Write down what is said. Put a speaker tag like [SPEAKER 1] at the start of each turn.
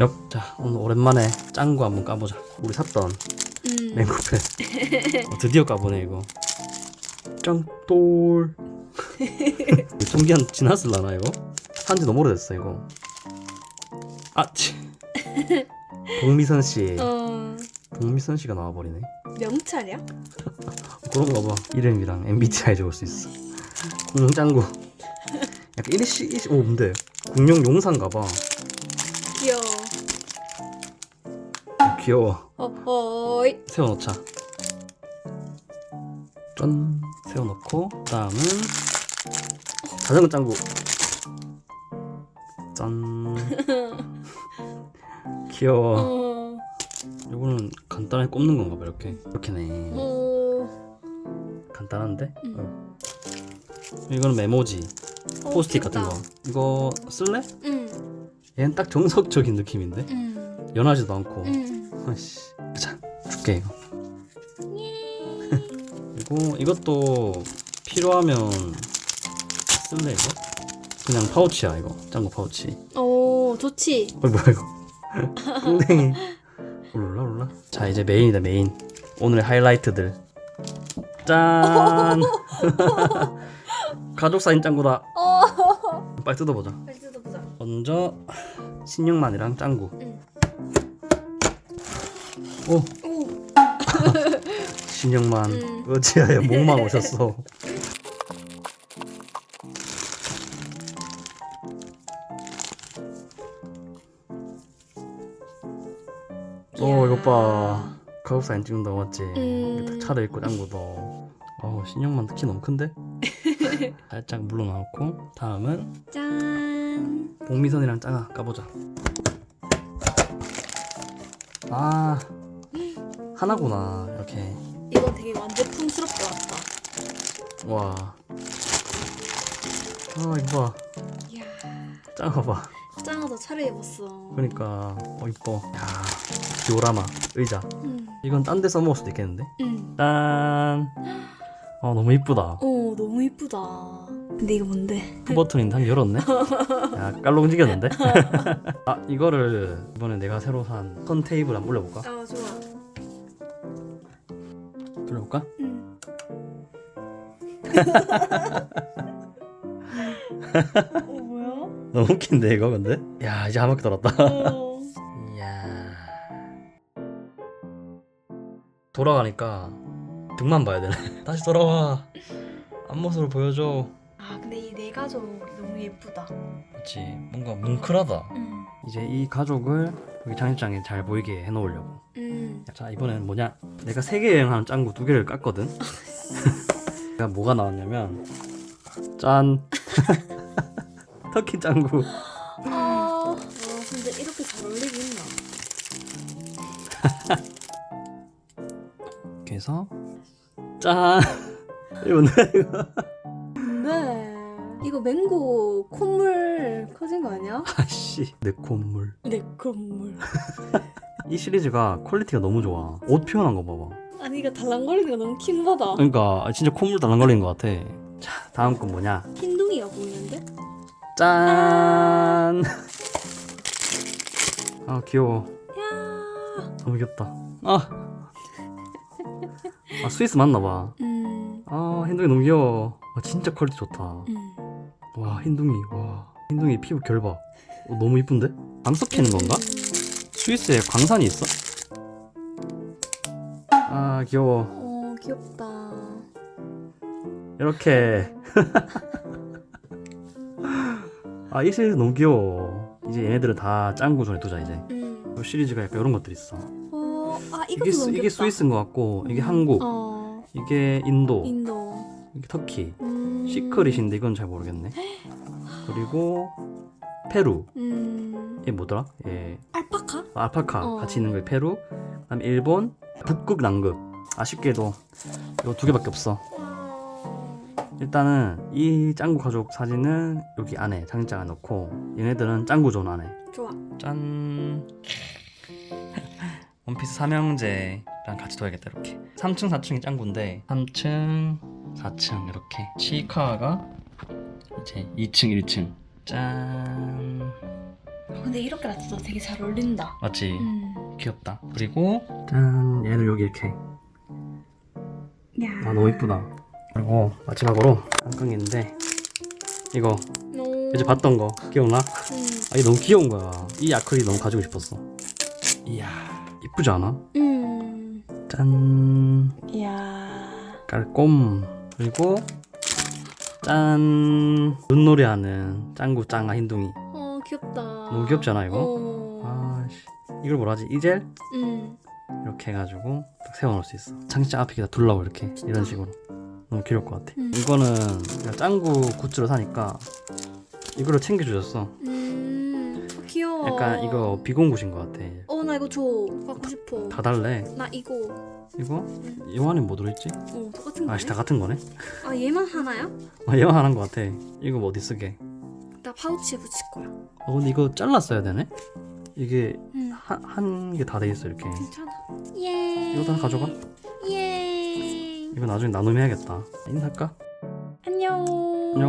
[SPEAKER 1] 엽. 자 오늘 오랜만에 짱구 한번 까보자. 우리 샀던
[SPEAKER 2] 음.
[SPEAKER 1] 맹구펜. 어, 드디어 까보네 이거. 짱돌. 좀 기한 지났을라나 이거? 산지 너무 오래됐어 이거. 아치. 동미선 씨.
[SPEAKER 2] 어
[SPEAKER 1] 동미선 씨가 나와버리네.
[SPEAKER 2] 명찰이야?
[SPEAKER 1] 그런가 봐. 이름이랑 MBTI 적을 수 있어. 공룡 짱구. 약간 일시 일시 오 뭔데? 공룡 용사인가 봐.
[SPEAKER 2] 귀여워. 어허이.
[SPEAKER 1] 세워놓자. 짠. 세워놓고 다음은 자전거 짱구. 짠. 귀여워.
[SPEAKER 2] 어.
[SPEAKER 1] 이거는 간단하게 꼽는 건가 봐 이렇게. 이렇게네.
[SPEAKER 2] 어.
[SPEAKER 1] 간단한데?
[SPEAKER 2] 음.
[SPEAKER 1] 어. 이거는 메모지.
[SPEAKER 2] 어,
[SPEAKER 1] 포스트잇 같은 거.
[SPEAKER 2] 귀엽다.
[SPEAKER 1] 이거 쓸래?
[SPEAKER 2] 응.
[SPEAKER 1] 얘는 딱 정석적인 느낌인데?
[SPEAKER 2] 응.
[SPEAKER 1] 연하지도 않고.
[SPEAKER 2] 응.
[SPEAKER 1] 아씨. 자, 줄게 이거. 그리고 이것도 필요하면 쓸래 이거? 그냥 파우치야 이거. 짱구 파우치.
[SPEAKER 2] 오 어, 좋지.
[SPEAKER 1] 어 뭐야 이거? 꽁댕이. 올라 올라. 자 이제 메인이다 메인. 오늘의 하이라이트들. 짠. 가족 사진 짱구다.
[SPEAKER 2] 어.
[SPEAKER 1] 빨리 뜯어보자.
[SPEAKER 2] 빨리 뜯어보자.
[SPEAKER 1] 먼저 신영만이랑 짱구.
[SPEAKER 2] 응.
[SPEAKER 1] 오
[SPEAKER 2] 오.
[SPEAKER 1] 신영만
[SPEAKER 2] 음.
[SPEAKER 1] 어찌하여 목만 오셨어. 오 이것 봐 가족 사진 찍는다 맞지?
[SPEAKER 2] 음.
[SPEAKER 1] 딱 차려입고 짱구도. 어 신영만 특히 너무 큰데? 살짝 물러나놓고 다음은
[SPEAKER 2] 짠.
[SPEAKER 1] 복미선이랑 짱아 까보자. 아 하나구나 이렇게.
[SPEAKER 2] 이거 되게 완제품스럽게 왔다.
[SPEAKER 1] 와. 아 이거 봐.
[SPEAKER 2] 이야.
[SPEAKER 1] 짱아 봐.
[SPEAKER 2] 짱아도 차려 입었어.
[SPEAKER 1] 그러니까 어 이뻐. 야 디오라마 의자.
[SPEAKER 2] 응.
[SPEAKER 1] 이건 딴데 써먹을 수도 있겠는데?
[SPEAKER 2] 응.
[SPEAKER 1] 짠. 어 너무 이쁘다.
[SPEAKER 2] 오 너무 이쁘다. 근데 이거 뭔데?
[SPEAKER 1] 그 버튼인데 한 열었네. 야 깔롱지겼는데? 아 이거를 이번에 내가 새로 산선 테이블 한번 올려볼까?
[SPEAKER 2] 아 좋아.
[SPEAKER 1] 올려볼까?
[SPEAKER 2] 응. 어 뭐야?
[SPEAKER 1] 너무 웃긴데 이거 근데? 야 이제 한 바퀴 돌았다.
[SPEAKER 2] 어.
[SPEAKER 1] 이야. 돌아가니까 등만 봐야 되네. 다시 돌아와. 앞모습을 보여줘.
[SPEAKER 2] 아 근데 이 네 가족 너무 예쁘다.
[SPEAKER 1] 그렇지. 뭔가 뭉클하다.
[SPEAKER 2] 응.
[SPEAKER 1] 이제 이 가족을 여기 장식장에 잘 보이게 해놓으려고.
[SPEAKER 2] 응.
[SPEAKER 1] 자 이번엔 뭐냐? 내가 세계 여행하는 짱구 두 개를 깠거든. 내가 뭐가 나왔냐면 짠. 터키 짱구.
[SPEAKER 2] 아. 와 근데 이렇게 잘 어울리기 있나?
[SPEAKER 1] 이렇게 해서 짠. 이거 뭔데 이거?
[SPEAKER 2] 네. 이거 맹고 콧물 커진 거 아니야?
[SPEAKER 1] 아씨 내 콧물.
[SPEAKER 2] 내 콧물.
[SPEAKER 1] 이 시리즈가 퀄리티가 너무 좋아. 옷 표현한 거 봐봐.
[SPEAKER 2] 아니 이거 달랑거리는 거 너무 킹받아.
[SPEAKER 1] 그러니까 진짜 콧물 달랑거리는 것 같아. 자, 다음 건 뭐냐?
[SPEAKER 2] 흰둥이가 보이는데?
[SPEAKER 1] 짠. 아 귀여워.
[SPEAKER 2] 야.
[SPEAKER 1] 너무 귀엽다. 아. 아 스위스 맞나 봐.
[SPEAKER 2] 음.
[SPEAKER 1] 아 흰둥이 너무 귀여워. 아, 진짜 퀄리티 좋다.
[SPEAKER 2] 음.
[SPEAKER 1] 와 흰둥이 와 흰둥이 피부 결 봐. 어, 너무 이쁜데? 암석 피는 건가? 스위스에 광산이 있어? 아 귀여워.
[SPEAKER 2] 어 귀엽다.
[SPEAKER 1] 이렇게 아이 시리즈 너무 귀여워 이제 얘네들은 다 짱구 전에 두자 이제
[SPEAKER 2] 음.
[SPEAKER 1] 이 시리즈가 약간 이런 것들이 있어
[SPEAKER 2] 어, 아 이것도
[SPEAKER 1] 이게, 스,
[SPEAKER 2] 너무
[SPEAKER 1] 이게
[SPEAKER 2] 귀엽다.
[SPEAKER 1] 스위스인 것 같고 이게 한국
[SPEAKER 2] 어.
[SPEAKER 1] 이게 인도
[SPEAKER 2] 인도.
[SPEAKER 1] 이게 터키
[SPEAKER 2] 음.
[SPEAKER 1] 시크릿인데 이건 잘 모르겠네 그리고 페루
[SPEAKER 2] 음.
[SPEAKER 1] 이게 뭐더라? 예
[SPEAKER 2] 알파카?
[SPEAKER 1] 아, 알파카
[SPEAKER 2] 어.
[SPEAKER 1] 같이 있는 거 페루 그다음에 일본 북극 남극 아쉽게도 이두 개밖에 없어 일단은 이 짱구 가족 사진은 여기 안에 장식장 안에 넣고 얘네들은 짱구 존 안에
[SPEAKER 2] 좋아.
[SPEAKER 1] 짠 원피스 삼형제랑 같이 둬야겠다 이렇게 3층 4층이 짱구인데 3층 4층 이렇게 치카가 이제 2층 1층 짠
[SPEAKER 2] 근데 이렇게 놔둬도 되게 잘 어울린다.
[SPEAKER 1] 맞지?
[SPEAKER 2] 음.
[SPEAKER 1] 귀엽다. 그리고 짠 얘를 여기 이렇게.
[SPEAKER 2] 야.
[SPEAKER 1] 아 너무 이쁘다. 그리고 마지막으로 안경인데 이거
[SPEAKER 2] 오.
[SPEAKER 1] 이제 봤던 거 기억나?
[SPEAKER 2] 음.
[SPEAKER 1] 아 이게 너무 귀여운 거야. 이 아크릴 너무 가지고 싶었어. 이야 이쁘지 않아?
[SPEAKER 2] 음.
[SPEAKER 1] 짠
[SPEAKER 2] 이야.
[SPEAKER 1] 깔꼼 그리고 짠 눈놀이하는 짱구 짱아 흰둥이.
[SPEAKER 2] 어 귀엽다.
[SPEAKER 1] 너무 귀엽지 않아, 이거?
[SPEAKER 2] 어.
[SPEAKER 1] 아씨 이걸 뭐라 하지? 이젤
[SPEAKER 2] 음.
[SPEAKER 1] 이렇게 해가지고 딱 세워놓을 수 있어. 창시장 앞에 다 둘러고 이렇게 이런 식으로 너무 귀여울 것 같아.
[SPEAKER 2] 음.
[SPEAKER 1] 이거는 짱구 굿즈로 사니까 이거를 챙겨주셨어. 약간 이거 비공굿인 것 같아.
[SPEAKER 2] 어 나 이거 줘. 갖고 싶어.
[SPEAKER 1] 다 달래.
[SPEAKER 2] 나 이거.
[SPEAKER 1] 이거? 이 안에 뭐 들어있지?
[SPEAKER 2] 어 똑같은 거네.
[SPEAKER 1] 아씨 다 같은 거네.
[SPEAKER 2] 아 얘만 하나야?
[SPEAKER 1] 아, 얘만 하는 것 같아. 이거 뭐 어디 쓰게?
[SPEAKER 2] 나 파우치에 붙일 거야.
[SPEAKER 1] 어 근데 이거 잘랐어야 되네. 이게
[SPEAKER 2] 응.
[SPEAKER 1] 한개다 돼 있어 이렇게.
[SPEAKER 2] 괜찮아. 예.
[SPEAKER 1] 이것도 하나 가져가.
[SPEAKER 2] 예.
[SPEAKER 1] 이거 나중에 나눔해야겠다. 인사할까?
[SPEAKER 2] 안녕.
[SPEAKER 1] 안녕.